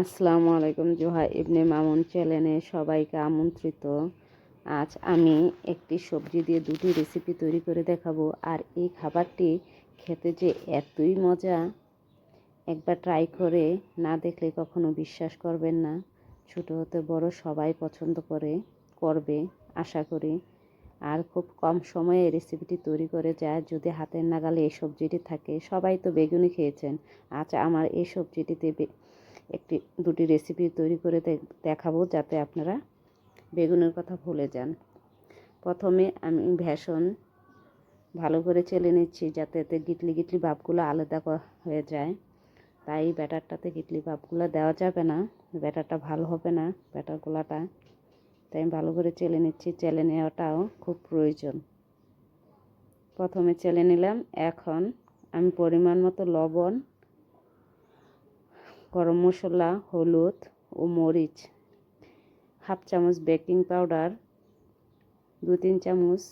আসসালামু আলাইকুম জোহা ইবনে মামুন চ্যানেলে সবাইকে আমন্ত্রিত। আজ আমি একটি সবজি দিয়ে দুটি রেসিপি তৈরি করে দেখাবো। আর এই খাবারটি খেতে যে এতই মজা, একবার ট্রাই করে না দেখলে কখনো বিশ্বাস করবেন না। ছোটো হতে বড় সবাই পছন্দ করে, করবে, আশা করি। আর খুব কম সময়ে রেসিপিটি তৈরি করে যায়। যদি হাতের নাগালে এই সবজিটি থাকে, সবাই তো বেগুনি খেয়েছেন। আজ আমার এই সবজিটিতে একটি, দুটি রেসিপি তৈরি করে দেখাবো যাতে আপনারা বেগুনের কথা ভুলে যান। প্রথমে আমি ভেষণ ভালো করে চেলে নিচ্ছি যাতে এতে গিটলি গিটলি ভাবগুলো আলাদা হয়ে যায়। তাই ব্যাটারটাতে গিটলি ভাবগুলো দেওয়া যাবে না, ব্যাটারটা ভালো হবে না, ব্যাটার গোলাটা। তাই আমি ভালো করে চেলে নিচ্ছি, চেলে নেওয়াটাও খুব প্রয়োজন। প্রথমে চেলে নিলাম, এখন আমি পরিমাণ মতো লবণ গরম মশলা, হলুদ ও মরিচ, হাফ চামচ বেকিং পাউডার, দু তিন চামচ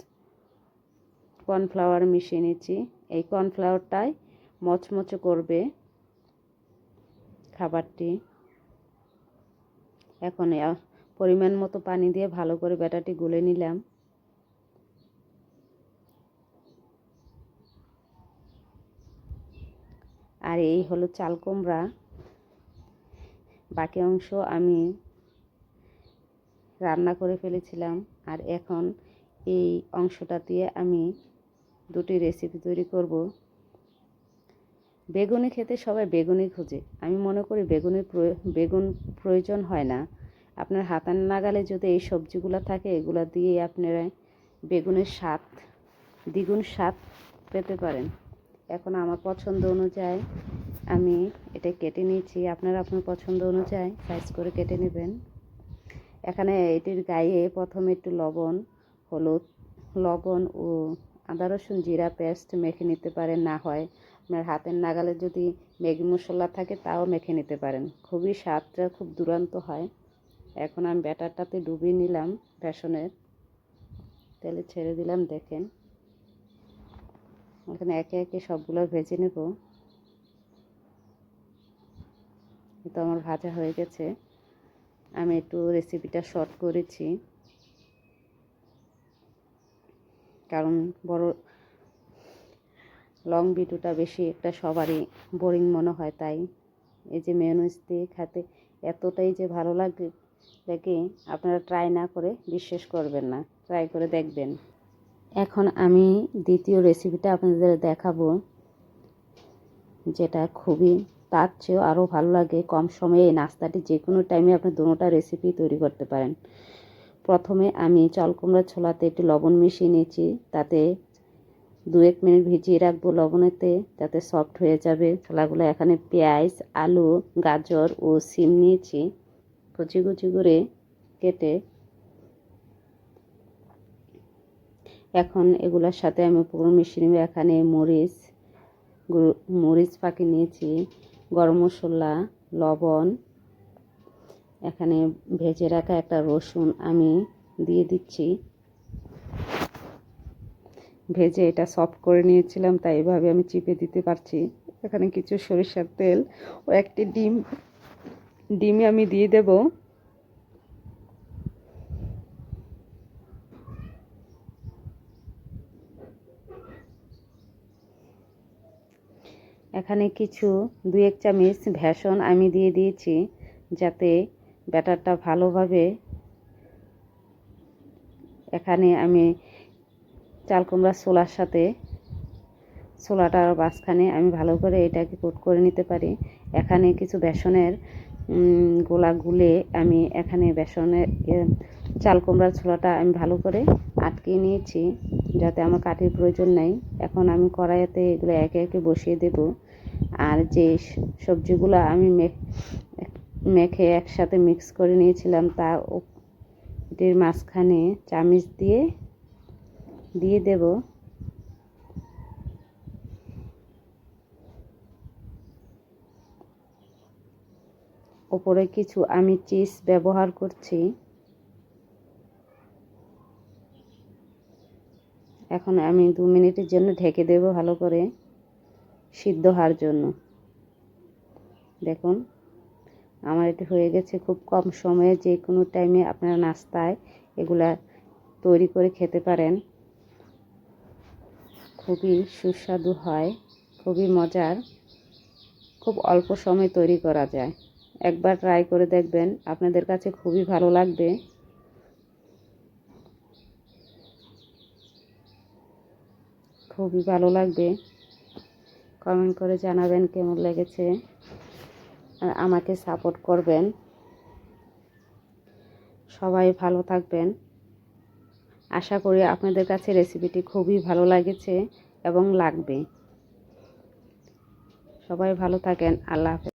কর্নফ্লাওয়ার মিশিয়ে নিচ্ছি। এই কর্নফ্লাওয়ারটাই মচমচে করবে খাবারটি। এখন পরিমাণ মতো পানি দিয়ে ভালো করে ব্যাটারটি গুলে নিলাম। আর এই হলো চাল কুমড়া বাকি অংশ আমি রান্না করে ফেলেছিলাম। আর এখন এই অংশটা দিয়ে আমি দুটি রেসিপি তৈরি করব। বেগুনি খেতে সবাই বেগুনি খোঁজে। আমি মনে করি বেগুনের বেগুন প্রয়োজন হয় না। আপনার হাতার নাগালে যদি এই সবজিগুলো থাকে, এগুলো দিয়ে আপনারা বেগুনের স্বাদ, দ্বিগুণ স্বাদ পেতে পারেন। এখন আমার পছন্দ অনুযায়ী আমি এটা কেটে নিয়েছি। আপনারা আপনার পছন্দ অনুযায়ী সাইজ করে কেটে নেবেন। এখানে এটির গায়ে প্রথমে একটু লবণ, হলুদ, লবণ ও আদা, রসুন, জিরা পেস্ট মেখে নিতে পারেন। না হয় আপনার হাতের নাগালে যদি ম্যাগি মশলা থাকে তাও মেখে নিতে পারেন। খুবই স্বাদটা খুব দুরন্ত হয়। এখন আমি ব্যাটারটাতে ডুবিয়ে নিলাম বেসনের। তেলে ছেড়ে দিলাম, দেখেন। এখানে একে একে সবগুলো ভেজে নেব। তো আমার ভাজা হয়ে গেছে। আমি একটু রেসিপিটা শর্ট করেছি। কারণ বড় লং ভিডিওটা বেশি একটা সবারই বোরিং মনে হয়, তাই এই যে মেয়নিজ দিয়ে খেতে এতটাই যে ভালো লাগে, দেখে আপনারা ট্রাই না করে বিশ্বাস করবেন না ট্রাই করে দেখবেন। এখন আমি দ্বিতীয় রেসিপিটা আপনাদের দেখাবো, যেটা খুবই তার চেয়েও আরও ভালো লাগে কম সময়ে এই নাস্তাটি যে কোনো টাইমে আপনি দুটোটা রেসিপি তৈরি করতে পারেন। প্রথমে আমি চাল কুমড়া ছোলাতে একটু লবণ মিশিয়ে নিয়েছি, তাতে দু এক মিনিট ভিজিয়ে রাখব লবণেতে, যাতে সফট হয়ে যাবে। ছোলাগুলো এখানে পেঁয়াজ, আলু, গাজর ও সিম নিয়েছি। কুচি কুচি করে কেটে এখন এগুলোর সাথে আমি পুরো মিশিয়ে নেব। এখানে মরিচ মরিচ পাখি নিয়েছি। গরম মশলা, লবণ, এখানে ভেজে রাখা একটা রসুন আমি দিয়ে দিচ্ছি। ভেজে এটা সফট করে নিয়েছিলাম, তাই এভাবে আমি চিপে দিতে পারছি। এখানে কিছু সরিষার তেল ও একটি ডিম ডিমে আমি দিয়ে দেব। এখানে কিছু দু এক চামচ ভেষণ আমি দিয়ে দিয়েছি যাতে ব্যাটারটা ভালোভাবে এখানে আমি চাল কুমড়া ছোলার সাথে, ছোলাটার মাঝখানে আমি ভালো করে এটাকে কোট করে নিতে পারি। এখানে কিছু বেসনের গোলা গুলে আমি এখানে বেসনের চাল কুমড়ার ছোলাটা আমি ভালো করে আটকে নিয়েছি। যাতে আমার কাঠের প্রয়োজন নেই। এখন আমি কড়াইতে এগুলো একে একে বসিয়ে দেব। আর যে সবজিগুলো আমি মেখে একসাথে মিক্স করে নিয়েছিলাম, তা এটির মাঝখানে চামিচ দিয়ে দিয়ে দেব। ওপরে কিছু আমি চিজ ব্যবহার করছি। এখন আমি দু মিনিটের জন্য ঢেকে দেব ভালো করে সিদ্ধ হওয়ার জন্য। দেখুন, আমার এটি হয়ে গেছে খুব কম সময়ে যে কোনো টাইমে আপনারা নাস্তায় এগুলা তৈরি করে খেতে পারেন। খুবই সুস্বাদু হয়, খুবই মজার, খুব অল্প সময় তৈরি করা যায়। একবার ট্রাই করে দেখবেন, আপনাদের কাছে খুবই ভালো লাগবে। খুবই ভালো লাগবে। কমেন্ট করে জানাবেন কেমন লেগেছে। আর আমাকে সাপোর্ট করবেন। সবাই ভালো থাকবেন। আশা করি আপনাদের কাছে রেসিপিটি খুবই ভালো লাগেছে এবং লাগবে। সবাই ভালো থাকেন। আল্লাহ হাফেজ।